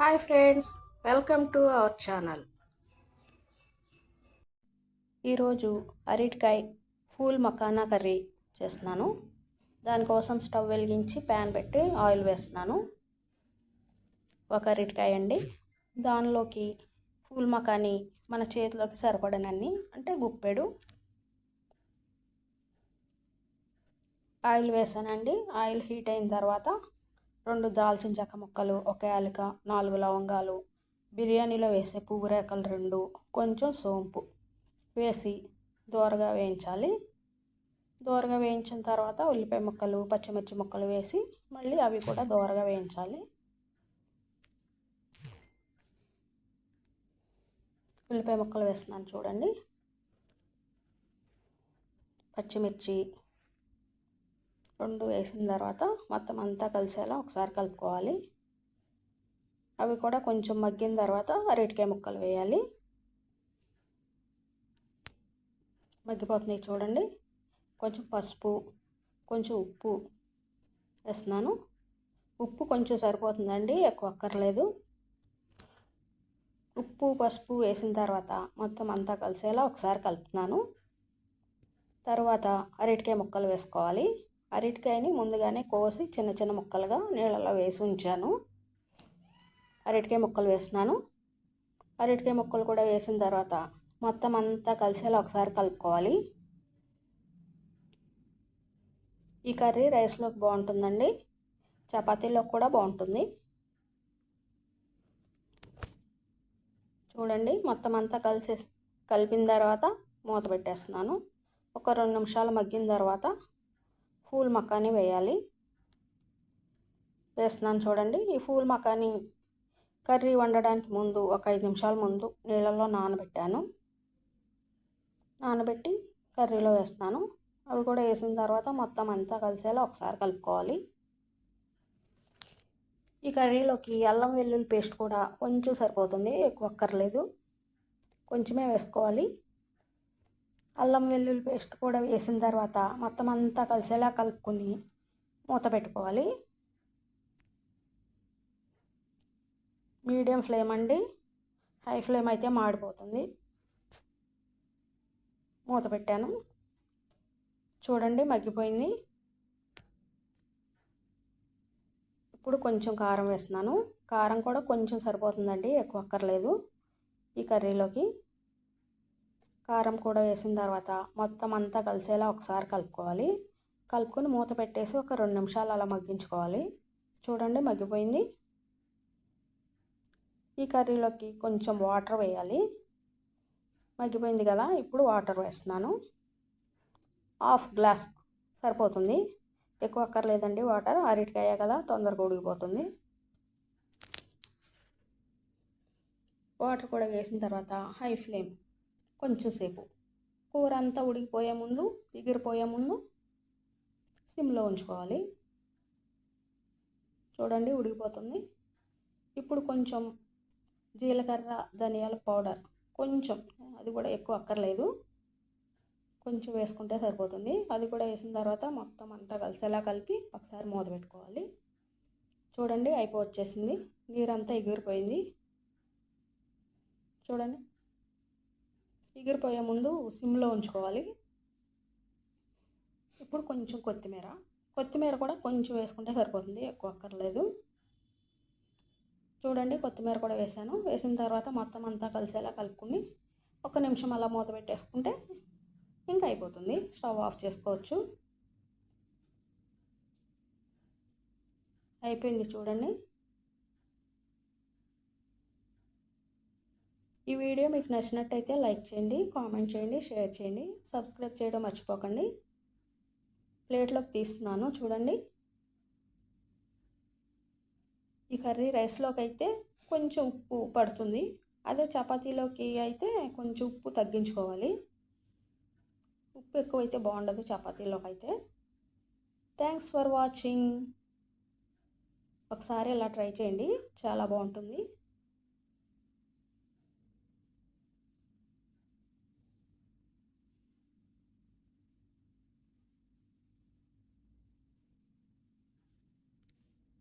Hi friends welcome to our channel. ఈరోజు అరటికాయ pool makhana curry చేస్తున్నాను. దానికోసం స్టవ్ వెలిగించి ప్యాన్ పెట్టి ఆయిల్ వేస్తున్నాను. ఒక అరటికాయ అండి. దానిలోకి ఫూల్ మకాని మన చేతిలోకి సరిపడనన్ని అంటే గుప్పెడు ఆయిల్ వేసానండి. ఆయిల్ హీట్ అయిన తర్వాత రెండు దాల్చిన చెక్క ముక్కలు ఒక యాలక నాలుగు లవంగాలు బిర్యానీలో వేసే పువ్వు రేకలు రెండు కొంచెం సోంపు వేసి దోరగా వేయించాలి. దోరగా వేయించిన తర్వాత ఉల్లిపాయ ముక్కలు పచ్చిమిర్చి ముక్కలు వేసి మళ్ళీ అవి కూడా దోరగా వేయించాలి. ఉల్లిపాయ ముక్కలు వేస్తున్నాను చూడండి. పచ్చిమిర్చి రెండు వేసిన తర్వాత మొత్తం అంతా కలిసేలా ఒకసారి కలుపుకోవాలి. అవి కూడా కొంచెం మగ్గిన తర్వాత అరటికాయ ముక్కలు వేయాలి. మగ్గిపోతున్నాయి చూడండి. కొంచెం పసుపు కొంచెం ఉప్పు వేస్తున్నాను. ఉప్పు కొంచెం సరిపోతుందండి ఎక్కువ అక్కర్లేదు. ఉప్పు పసుపు వేసిన తర్వాత మొత్తం అంతా కలిసేలా ఒకసారి కలుపుతున్నాను. తర్వాత అరటికాయ ముక్కలు వేసుకోవాలి. అరటికాయని ముందుగానే కోసి చిన్న చిన్న ముక్కలుగా నీళ్ళలో వేసి ఉంచాను. అరటికాయ ముక్కలు వేస్తున్నాను. అరటికాయ ముక్కలు కూడా వేసిన తర్వాత మొత్తం అంతా కలిసేలా ఒకసారి కలుపుకోవాలి. ఈ కర్రీ రైస్లోకి బాగుంటుందండి. చపాతీలోకి కూడా బాగుంటుంది. చూడండి మొత్తం అంతా కలిసే కలిపిన తర్వాత మూత పెట్టేస్తున్నాను. ఒక రెండు నిమిషాలు మగ్గిన తర్వాత ఫూల్ మకాని వేయాలి. వేస్తున్నాను చూడండి. ఈ ఫూల్ మకాని కర్రీ వండడానికి ముందు ఒక ఐదు నిమిషాల ముందు నీళ్ళలో నానబెట్టాను. నానబెట్టి కర్రీలో వేస్తాను అవి కూడా వేసిన తర్వాత మొత్తం అంతా కలిసేలా ఒకసారి కలుపుకోవాలి. ఈ కర్రీలోకి అల్లం వెల్లుల్లి పేస్ట్ కూడా కొంచెం సరిపోతుంది. ఎక్కువ అక్కర్లేదు. కొంచెమే వేసుకోవాలి. అల్లం వెల్లుల్లి పేస్ట్ కూడా వేసిన తర్వాత మొత్తం అంతా కలిసేలా కలుపుకొని మూత పెట్టుకోవాలి. మీడియం ఫ్లేమ్ అండి. హై ఫ్లేమ్ అయితే మాడిపోతుంది. మూత పెట్టాను. చూడండి మగ్గిపోయింది. ఇప్పుడు కొంచెం కారం వేస్తున్నాను. కారం కూడా కొంచెం సరిపోతుందండి ఎక్కువ అక్కర్లేదు ఈ కర్రీలోకి. కారం కూడా వేసిన తర్వాత మొత్తం అంతా కలిసేలా ఒకసారి కలుపుకోవాలి. కలుపుకొని మూత పెట్టేసి ఒక రెండు నిమిషాలు అలా మగ్గించుకోవాలి. చూడండి మగ్గిపోయింది. ఈ కర్రీలోకి కొంచెం వాటర్ వేయాలి. మగ్గిపోయింది కదా ఇప్పుడు వాటర్ వేస్తున్నాను. హాఫ్ గ్లాస్ సరిపోతుంది. ఎక్కువ అక్కర్లేదండి వాటర్ అరటికాయ కదా తొందరగా ఉడికిపోతుంది. వాటర్ కూడా వేసిన తర్వాత హై ఫ్లేమ్ కొంచెంసేపు కూర అంతా ఉడికిపోయే ముందు ఎగిరిపోయే ముందు సిమ్లో ఉంచుకోవాలి. చూడండి ఉడికిపోతుంది. ఇప్పుడు కొంచెం జీలకర్ర ధనియాల పౌడర్ కొంచెం అది కూడా ఎక్కువ అక్కర్లేదు. కొంచెం వేసుకుంటే సరిపోతుంది. అది కూడా వేసిన తర్వాత మొత్తం అంతా కలిసేలా కలిపి ఒకసారి మూత పెట్టుకోవాలి. చూడండి అయిపోవచ్చేసింది నీరంతా ఎగిరిపోయింది. చూడండి. ఎగిరిపోయే ముందు సిమ్లో ఉంచుకోవాలి. ఇప్పుడు కొంచెం కొత్తిమీర. కొత్తిమీర కూడా కొంచెం వేసుకుంటే సరిపోతుంది ఎక్కువ అక్కర్లేదు. చూడండి కొత్తిమీర కూడా వేసాను. వేసిన తర్వాత మొత్తం అంతా కలిసేలా కలుపుకుని ఒక నిమిషం అలా మూత పెట్టేసుకుంటే ఇంకా అయిపోతుంది. స్టవ్ ఆఫ్ చేసుకోవచ్చు. అయిపోయింది చూడండి. వీడియో మీకు నచ్చినట్టయితే లైక్ చేయండి కామెంట్ చేయండి షేర్ చేయండి. సబ్స్క్రైబ్ చేయడం మర్చిపోకండి. ప్లేట్లోకి తీస్తున్నాను చూడండి. ఈ కర్రీ రైస్లోకి అయితే కొంచెం ఉప్పు పడుతుంది. అదే చపాతీలోకి అయితే కొంచెం ఉప్పు తగ్గించుకోవాలి. ఉప్పు ఎక్కువైతే బాగుండదు చపాతీలోకి అయితే. థ్యాంక్స్ ఫర్ వాచింగ్ ఒకసారి ఇలా ట్రై చేయండి చాలా బాగుంటుంది.